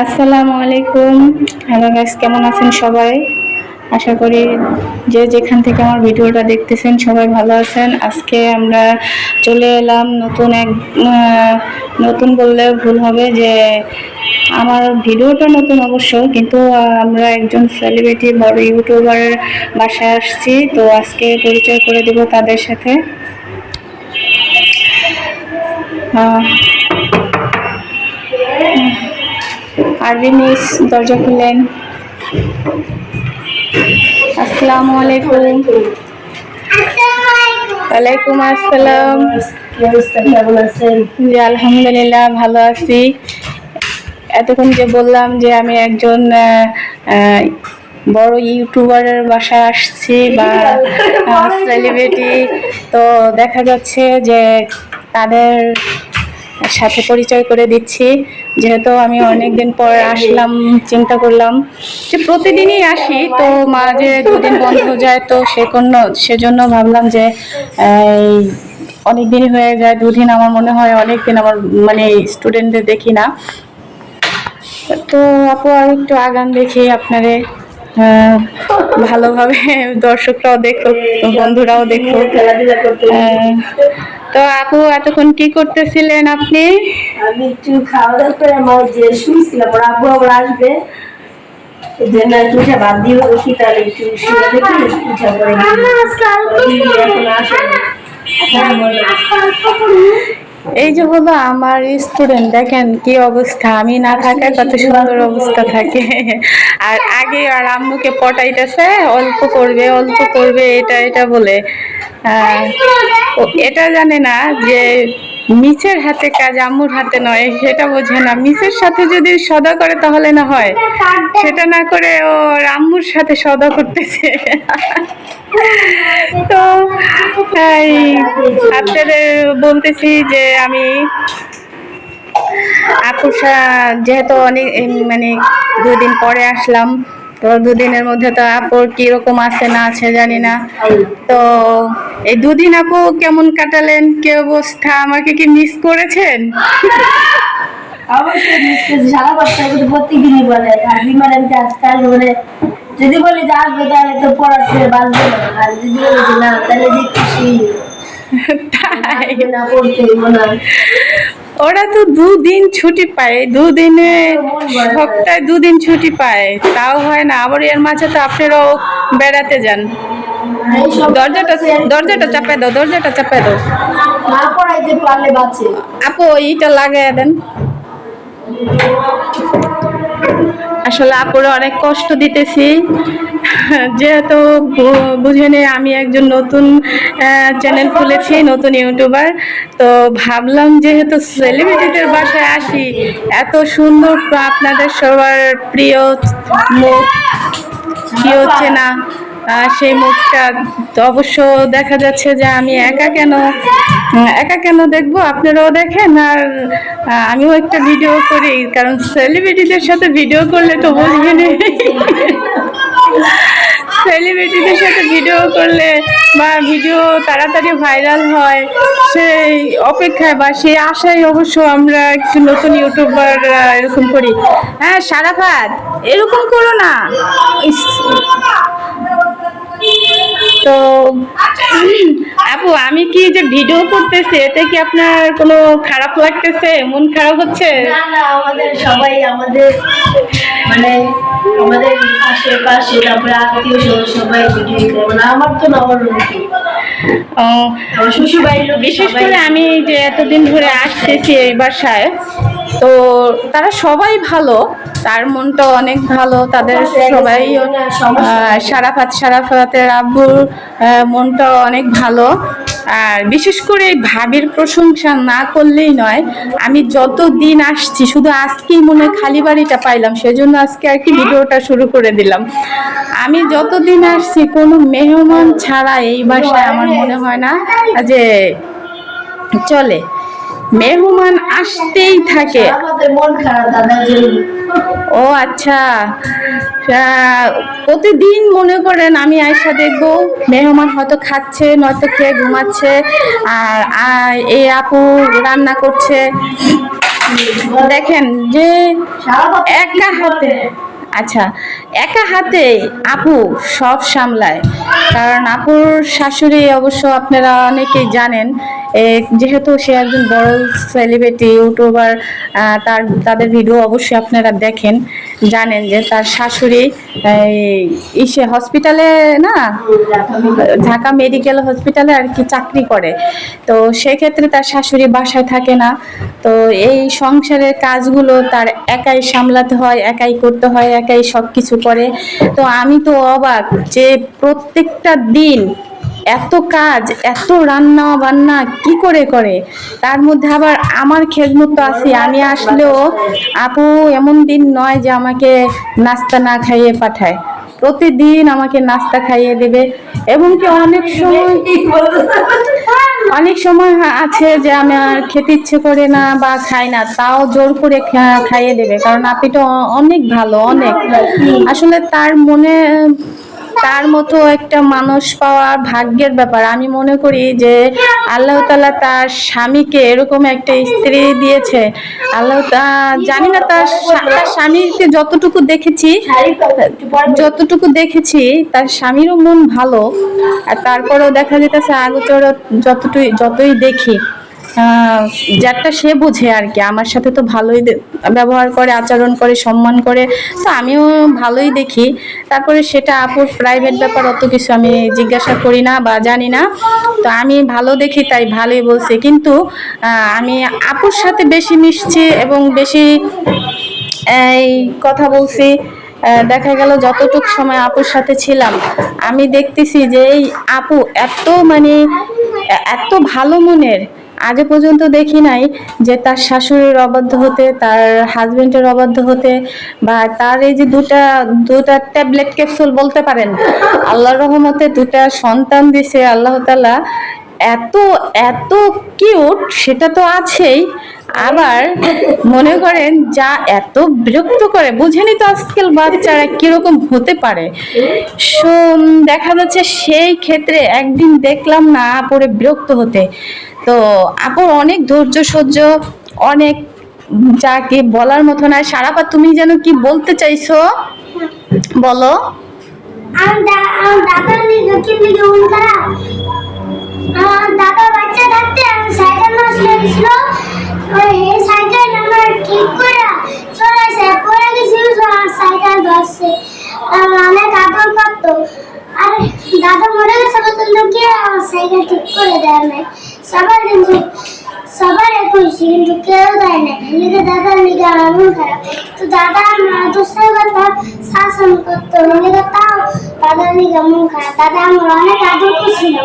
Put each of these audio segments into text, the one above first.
আসসালামু আলাইকুম। Hello guys কেমন আছেন সবাই? আশা করি যে যেখান থেকে আমার ভিডিওটা দেখতেছেন সবাই ভালো আছেন। আজকে আমরা চলে এলাম নতুন এক নতুন বললে ভুল হবে যে আমার ভিডিওটা নতুন অবশ্য কিন্তু আমরা একজন সেলিব্রিটি বড় ইউটিউবারের বাসায় আসছি তো আজকে পরিচয় করে দেব তাদের সাথে। আহ, আরবি দরজা খুললেন। আসসালামু আলাইকুম। ওয়ালাইকুম আসসালাম। জি, আলহামদুলিল্লাহ, ভালো আছি। এতক্ষণ যে বললাম যে আমি একজন বড় ইউটিউবারের বাসায় আসছি বা সেলিব্রিটি তো দেখা যাচ্ছে যে তাদের সাথে পরিচয় করে দিচ্ছি। যেহেতু আমি অনেকদিন পর আসলাম চিন্তা করলাম যে প্রতিদিনই আসি তো মাঝে দুদিন বন্ধ যায় তো সে কোনো সেজন্য ভাবলাম যে অনেক দিনই হয়ে যায় দুদিন আমার মনে হয় অনেক দিন আমার মানে স্টুডেন্টদের দেখি না। তো আপু আর একটু আগান দেখি আপনারে। ভালোভাবে দর্শকরাও দেখুক বন্ধুরাও আহ, তো আপু এতক্ষণ কি করতেছিলেন আপনি? আমি একটু খাওয়া দাওয়া করে আমার যে শুনছিলাম ওর আপু আবার আসবে। জন্য পিঠা উঠে বাদ দিয়ে উঠি তাহলে একটু শুয়ে দেখি উঠে পরে এখন আসে এই যে হলো আমার স্টুডেন্ট দেখেন কি অবস্থা। আমি না থাকায় কত সুন্দর অবস্থা থাকে। আর আগে আর আম্মুকে পটাইতেছে, অল্প করবে অল্প করবে, এটা এটা বলে। এটা জানে না যে মিচের হাতে কাজ, আম্মুর হাতে নয়, সেটা বোঝে না। মিচের সাথে যদি সদা করে তাহলে না হয়। সেটা না করে ও আম্মুর সাথে সদা করতেছে। তো আপনাদের বলতেছি যে আমি আপুর সা- যেহেতু অনেক মানে দুদিন পরে আসলাম তো দুদিনের মধ্যে তো আপুর কীরকম আছে না আছে জানি না। তো এই দুদিন আপু কেমন কাটালেন? কি অবস্থা? আমাকে কি মিস করেছেন? অবশ্যই মিষ্টি সারা বছর প্রত্যেকদিনই বলে আর বিমানে আজকে আসবে বলে যদি বলি যে আসবে তাহলে তো পড়ার ছেড়ে বাঁচবে না। আর যদি বলি যে না তাহলে যে খুশি না পড়তে না। ওরা তো দুদিন ছুটি পায় দুদিনে সপ্তাহে দুদিন ছুটি পায় তাও হয় না। আবার এর মাঝে তো আপনারাও বেড়াতে যান। দরজাটা দরজাটা চাপায় দাও দরজাটা চাপায় দাও। না পড়াইতে পারলে বাঁচে। আপু এইটা লাগাই দেন। আসলে আপুরে অনেক কষ্ট দিতেছি। যেহেতু বু- বুঝে নে আমি একজন নতুন চ্যানেল খুলেছি নতুন ইউটিউবার তো ভাবলাম যেহেতু সেলিব্রিটিদের বাসায় আসি এত সুন্দর আপনাদের সবার প্রিয় মুখ কি হচ্ছে না? আহ, সেই মুখটা অবশ্য দেখা যাচ্ছে যে আমি একা কেন একা কেন দেখব? আপনারাও দেখেন আর আমিও একটা ভিডিও করি, কারণ সেলিব্রিটিদের সাথে ভিডিও করলে তো বুঝবেন। সেলিব্রিটিদের সাথে ভিডিও করলে বা ভিডিও তাড়াতাড়ি ভাইরাল হয়, সেই অপেক্ষায় বা সেই আশায় অবশ্য আমরা একটু নতুন ইউটিউবার এরকম করি। হ্যাঁ সারাফাত, এরকম করো না। তো আপু আমি কি যে ভিডিও করতেছি এতে কি আপনার কোনো খারাপ লাগতেছে? মন খারাপ হচ্ছে? না না আমাদের সবাই আমাদের মানে আমাদের আশেপাশে তারপরে আত্মীয় স্বজন সবাই ভিডিও করে মানে আমার তো না ও, শ্বশুর বাড়ির বিশেষ করে আমি যে এতদিন ধরে আসতেছি এই বাসায় তো তারা সবাই ভালো তার মনটা অনেক ভালো তাদের সবাই সারাফাত সারাফাতের আব্বুর মনটা অনেক ভালো। আর বিশেষ করে ভাবির প্রশংসা না করলেই নয় আমি যত দিন আসছি শুধু আজকেই মনে হয় খালি বাড়িটা পাইলাম সেজন্য আজকে আর কি ভিডিওটা শুরু করে দিলাম। আমি যতদিন আসছি কোনো মেহমান ছাড়া এই বাসায় আমার মনে হয় না যে চলে। মেহমান আসতেই থাকে। ও আচ্ছা। প্রতিদিন মনে করেন আমি আয়সা দেখব মেহমান হয়তো খাচ্ছে নয়তো খেয়ে ঘুমাচ্ছে আর এই আপু রান্না করছে। দেখেন যে একা হাতে। আচ্ছা একা হাতে আপু সব সামলায়। কারণ আপুর শাশুড়ি অবশ্য আপনারা অনেকেই জানেন যেহেতু সে একজন বড় সেলিব্রিটি ইউটিউবার তার, তাদের ভিডিও অবশ্যই আপনারা দেখেন, জানেন যে তার শাশুড়ি ইসে হসপিটালে না, ঢাকা মেডিকেল হসপিটালে আর কি চাকরি করে। তো সেক্ষেত্রে তার শাশুড়ি বাসায় থাকে না। তো এই সংসারের কাজগুলো তার একাই সামলাতে হয়, একাই করতে হয় একাই সব কিছু করে। তো আমি তো অবাক যে প্রত্যেকটা দিন এত কাজ, এত রান্না বান্না কি করে করে? তার মধ্যে আবার আমার খেদমত তো আছে, আমি আসলেও আপু এমন দিন নয় যে আমাকে নাস্তা না খাইয়ে পাঠায়। প্রতিদিন আমাকে নাস্তা খাইয়ে দেবে। এবং কি অনেক সময় অনেক সময় আছে যে আমি আর খেতে ইচ্ছে করে না বা খাই না, তাও জোর করে খাইয়ে দেবে। কারণ আপিটা অনেক ভালো, অনেক। আসলে তার মনে তার মতো একটা মানুষ পাওয়া ভাগ্যের ব্যাপার। আমি মনে করি যে আল্লাহ তালা তার স্বামীকে এরকম একটা স্ত্রী দিয়েছে। আল্লাহ জানি না তার তার স্বামীকে যতটুকু দেখেছি যতটুকু দেখেছি, তার স্বামীরও মন ভালো। আর তারপরেও দেখা যেতেছে আগোচর যতটুই, যতই দেখি। যারটা সে বোঝে আর কি। আমার সাথে তো ভালোই ব্যবহার করে, আচরণ করে, সম্মান করে, তো আমিও ভালোই দেখি। তারপরে সেটা আপুর প্রাইভেট ব্যাপার অত কিছু আমি জিজ্ঞাসা করি না বা জানি না। তো আমি ভালো দেখি, তাই ভালোই বলছি। কিন্তু আমি আপুর সাথে বেশি মিশছি এবং বেশি এই কথা বলছি দেখা গেল যতটুক সময় আপুর সাথে ছিলাম, আমি দেখতেছি যে এই আপু এত মানে এত ভালো মনের আগে পর্যন্ত দেখি নাই যে তার শাশুড়ির অবাধ্য হতে, তার হাজবেন্ডের অবাধ্য হতে বা তার এই যে দুটা দুটা ট্যাবলেট ক্যাপসুল বলতে পারেন আল্লাহ রহমতে দুটা সন্তান দিছে, আল্লাহ তালা এত এত কিউট সেটা তো আছেই আবার মনে করেন, যা এত বিরক্ত করে, বুঝেনি তো আজকাল বাচ্চারা কীরকম হতে পারে। সো দেখা যাচ্ছে সেই ক্ষেত্রে একদিন দেখলাম না পরে বিরক্ত হতে। তো আপুর অনেক ধৈর্য সহ্য, অনেক যা কি বলার মতো না, সারাপা তুমি যেন কি বলতে চাইছো? বলো। দাদা বাচ্চা থাকতে আমার সাইকেল নষ্ট হয়ে এই সাইকেল আমার ঠিক করে চলেছে। তো আমার সাইকেল ধরছে। অনেক আদর করতো আর, দাদা মরে গেছে পর্যন্ত কি আমার সাইকেল ঠিক করে দেয় নাই? সবার কিন্তু সবার কইছি কিন্তু কেউ দেয় না লিগে দাদার আমার মন খারাপ। তো দাদা আমার দোষের কথা শাসন করতো লিগে তাও দাদার লিগে মন খারাপ। দাদা আমার অনেক আদর করছিল।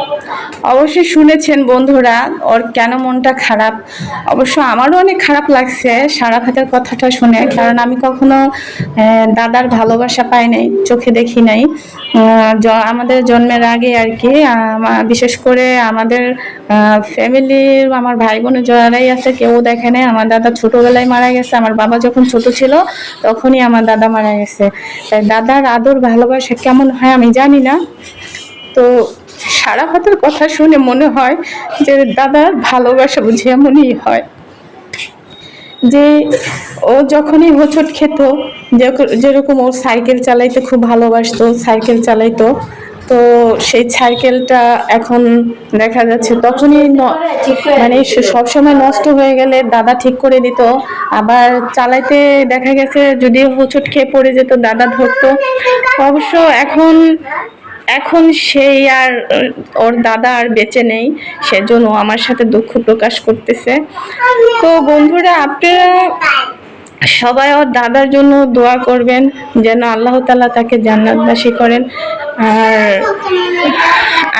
অবশ্যই শুনেছেন বন্ধুরা, ওর কেন মনটা খারাপ? অবশ্য আমারও অনেক খারাপ লাগছে সারা ভাতের কথাটা শুনে, কারণ আমি কখনো দাদার ভালোবাসা পাই নাই, চোখে দেখি নাই। আমাদের জন্মের আগে আর কি বিশেষ করে আমাদের ফ্যামিলির আমার ভাই বোনের যারাই আছে, কেউ দেখে নাই। আমার দাদা ছোটবেলায় মারা গেছে, আমার বাবা যখন ছোট ছিল, তখনই আমার দাদা মারা গেছে। তাই দাদার আদর, ভালোবাসা কেমন হয় আমি জানি না। তো সারা ভাতের কথা শুনে মনে হয় যে দাদার ভালোবাসা বুঝি এমনই হয়। যে ও যখনই হোঁচট খেত যেরকম ওর সাইকেল চালাইতে খুব ভালোবাসতো, সাইকেল চালাইতো তো সেই সাইকেলটা এখন দেখা যাচ্ছে তখনই মানে সবসময় নষ্ট হয়ে গেলে দাদা ঠিক করে দিত। আবার চালাইতে দেখা গেছে যদি হোঁচট খেয়ে পড়ে যেত, দাদা ধরতো। অবশ্য এখন এখন সেই আর, ওর দাদা আর বেঁচে নেই। সেজন্য আমার সাথে দুঃখ প্রকাশ করতেছে। তো বন্ধুরা, আপনারা সবাই ওর দাদার জন্য দোয়া করবেন, যেন আল্লাহ তালা তাকে জান্নাতবাসী করেন। আর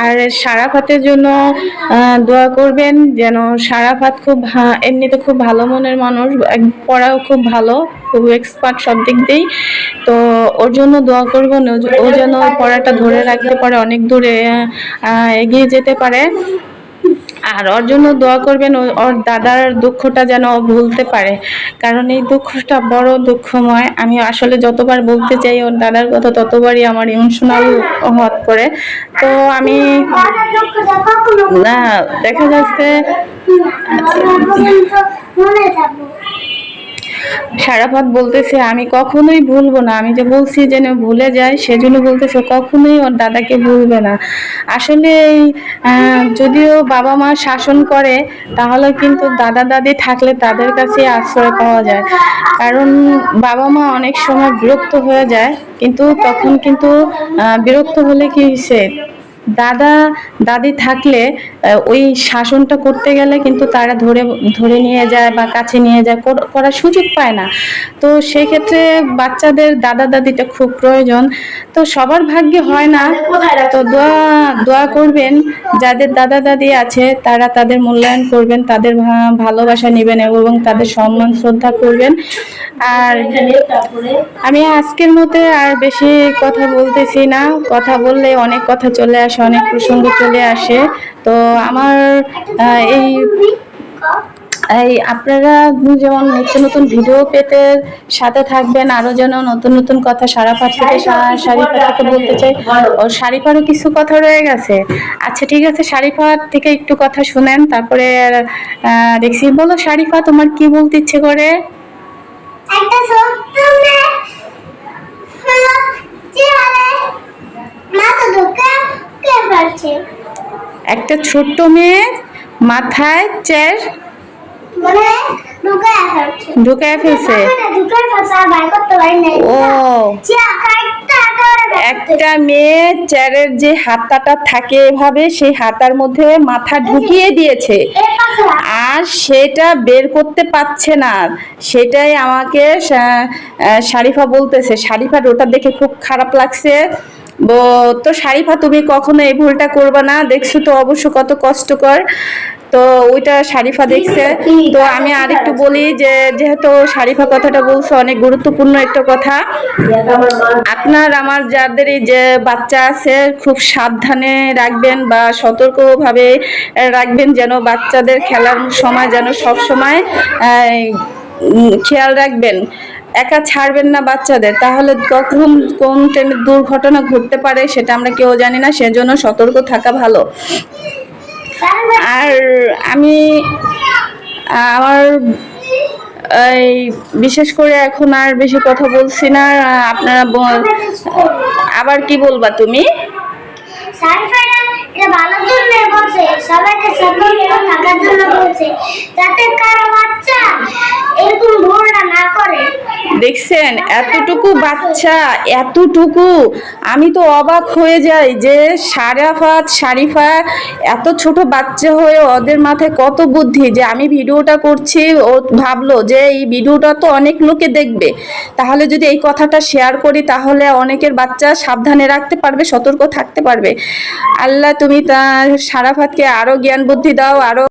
আর সারাফাতের জন্য দোয়া করবেন, যেন সারাফাত খুব এমনিতে খুব ভালো মনের মানুষ পড়াও খুব ভালো, খুব এক্সপার্ট সব দিক দিয়েই। তো ওর জন্য দোয়া করবেন, ও যেন পড়াটা ধরে রাখতে পারে, অনেক দূরে এগিয়ে যেতে পারে। আর ওর জন্য দোয়া করবেন ওর দাদার দুঃখটা যেন ও ভুলতে পারে। কারণ এই দুঃখটা বড় দুঃখময়। আমি আসলে যতবার বলতে চাই ওর দাদার কথা ততবারই আমার ইমোশনাল হত করে তো আমি না দেখা যাচ্ছে মনে থাকব সারাফাত বলতেছে, আমি কখনোই ভুলবো না। আমি যে বলছি যেন ভুলে যায়, সেজন্য বলতেছে, কখনোই ওর দাদাকে ভুলবে না। আসলে যদিও বাবা মা শাসন করে, তাহলে কিন্তু দাদা দাদি থাকলে তাদের কাছে আশ্রয় পাওয়া যায়। কারণ বাবা মা অনেক সময় বিরক্ত হয়ে যায়, কিন্তু তখন কিন্তু বিরক্ত হলে কি হয়েছে দাদা, দাদি থাকলে ওই শাসনটা করতে গেলে কিন্তু তারা ধরে ধরে নিয়ে যায় বা কাছে নিয়ে যায় করার সুযোগ পায় না। তো সেক্ষেত্রে বাচ্চাদের দাদা দাদিটা খুব প্রয়োজন। তো সবার ভাগ্যে হয় না। তো দোয়া দোয়া করবেন, যাদের দাদা দাদি আছে, তারা তাদের মূল্যায়ন করবেন, তাদের ভালোবাসা নেবেন এবং তাদের সম্মান, শ্রদ্ধা করবেন। আর আমি আজকের মতো আর বেশি কথা বলতেছি না। কথা বললে অনেক কথা চলে আসে। অনেক প্রসঙ্গ চলে আসে। তো আমার এই এই আপনারা যেমন নিত্য নতুন ভিডিও পেতে সাথে থাকবেন আরও যেন নতুন নতুন কথা সারাপাত থেকে শাড়িপাত থেকে বলতে চাই। ও শাড়িপারও কিছু কথা রয়ে গেছে। আচ্ছা ঠিক আছে শাড়িপাত থেকে একটু কথা শুনেন তারপরে দেখছি বলো শাড়িফা তোমার কি বলতে ইচ্ছে করে? একটা একটা ছোট্ট মেয়ে মাথায় চের ঢুকায় ফেলছে। ও। একটা মেয়ে চেয়ারের যে হাতাটা থাকে এভাবে সেই হাতার মধ্যে মাথা ঢুকিয়ে দিয়েছে। আর সেটা বের করতে পারছে না। সেটাই আমাকে শারিফা বলতেছে। শারিফার ওটা দেখে খুব খারাপ লাগছে। তো শারিফা তুমি কখনো এই ভুলটা করবে না। দেখছ তো অবশ্য কত কষ্টকর। তো ওইটা শারিফা দেখছে। তো আমি আর একটু বলি যে যেহেতু শারিফা কথাটা বলছো অনেক গুরুত্বপূর্ণ একটা কথা। আপনার আমার যাদের এই যে বাচ্চা আছে খুব সাবধানে রাখবেন বা সতর্কভাবে রাখবেন যেন বাচ্চাদের খেলার সময় যেন সব সময় খেয়াল রাখবেন। একা ছাড়বেন না বাচ্চাদের। তাহলে কখন কোন ট্রেনের দুর্ঘটনা ঘটতে পারে সেটা আমরা কেউ জানি না, সেজন্য সতর্ক থাকা ভালো। আর আমি, আমার, এই, বিশেষ করে এখন আর বেশি কথা বলছি না, আপনারা আবার কি বলবা তুমি? এটা ভালোর জন্য বলছে, সবাইকে সতর্ক থাকার জন্য বলছে, যাতে কারও বাচ্চা এরকম না করে। দেখছেন, এতটুকু বাচ্চা, এতটুকু। আমি তো অবাক হয়ে যাই যে সারাফাত শারিফা এত ছোট বাচ্চা হয়ে ওদের মাথায় কত বুদ্ধি যে আমি ভিডিওটা করছি, ও ভাবলো যে এই ভিডিওটা তো অনেক লোকে দেখবে। তাহলে যদি এই কথাটা শেয়ার করি, তাহলে অনেকের বাচ্চা সাবধানে রাখতে পারবে, সতর্ক থাকতে পারবে। আল্লাহ তুমি তার সারাফাতকে আরও জ্ঞান বুদ্ধি দাও আরও